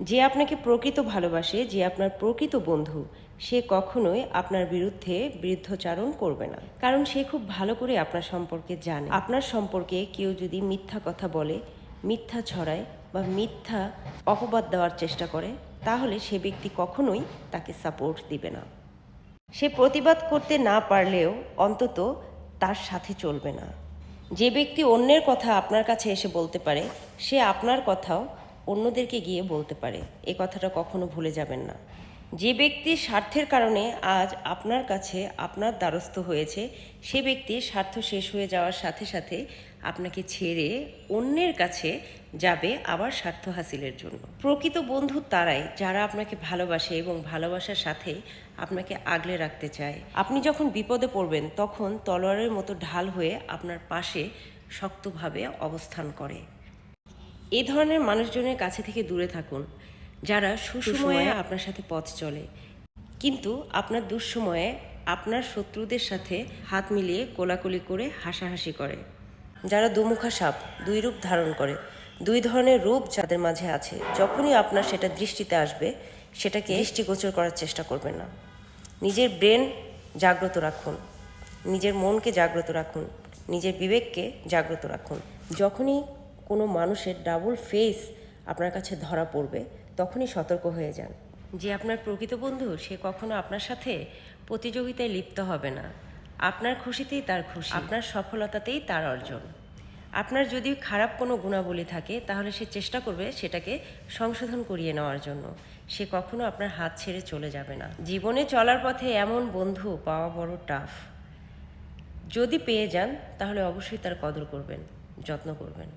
যে আপনাকে প্রকৃত ভালোবাসে, যে আপনার প্রকৃত বন্ধু, সে কখনোই আপনার বিরুদ্ধে বিরুদ্ধচারণ করবে না। কারণ সে খুব ভালো করে আপনার সম্পর্কে জানে। আপনার সম্পর্কে কেউ যদি মিথ্যা কথা বলে, মিথ্যা ছড়ায় বা মিথ্যা অপবাদ দেওয়ার চেষ্টা করে, তাহলে সে ব্যক্তি কখনোই তাকে সাপোর্ট দিবে না। সে প্রতিবাদ করতে না পারলেও অন্তত তার সাথে চলবে না। যে ব্যক্তি অন্যের কথা আপনার কাছে এসে বলতে পারে, সে আপনার কথাও অন্যদেরকে গিয়ে বলতে পারে। এ কথাটা কখনো ভুলে যাবেন না। যে ব্যক্তি স্বার্থের কারণে আজ আপনার কাছে আপনার দ্বারস্থ হয়েছে, সে ব্যক্তির স্বার্থ শেষ হয়ে যাওয়ার সাথে সাথে আপনাকে ছেড়ে অন্যের কাছে যাবে আবার স্বার্থ হাসিলের জন্য। প্রকৃত বন্ধু তারাই যারা আপনাকে ভালোবাসে এবং ভালোবাসার সাথে আপনাকে আগলে রাখতে চায়। আপনি যখন বিপদে পড়বেন, তখন তলোয়ারের মতো ঢাল হয়ে আপনার পাশে শক্তভাবে অবস্থান করে। এই ধরনের মানুষজনের কাছে থেকে দূরে থাকুন যারা সুসময়ে আপনার সাথে পথ চলে। কিন্তু আপনার দুঃসময়ে আপনার শত্রুদের সাথে হাত মিলিয়ে কোলাকুলি করে হাসাহাসি করে। যারা দুমুখা সাপ দুই রূপ ধারণ করে দুই ধরনের রূপ যাদের মাঝে আছে যখনই আপনার সেটা দৃষ্টিতে আসবে সেটাকে দৃষ্টিগোচর করার চেষ্টা করবেন না। নিজের ব্রেন জাগ্রত রাখুন নিজের মনকে জাগ্রত রাখুন নিজের বিবেককে জাগ্রত রাখুন। যখনই কোনো মানুষের ডাবল ফেস আপনার কাছে ধরা পড়বে, তখনই সতর্ক হয়ে যান। যে আপনার প্রকৃত বন্ধু, সে কখনো আপনার সাথে প্রতিযোগিতায় লিপ্ত হবে না। আপনার খুশিতেই তার খুশি, আপনার সফলতাতেই তার অর্জন। আপনার যদি খারাপ কোনো গুণাবলী থাকে, তাহলে সে চেষ্টা করবে সেটাকে সংশোধন করিয়ে নেওয়ার জন্য। সে কখনো আপনার হাত ছেড়ে চলে যাবে না। জীবনে চলার পথে এমন বন্ধু পাওয়া বড় টাফ যদি পেয়ে যান, তাহলে অবশ্যই তার কদর করবেন, যত্ন করবেন।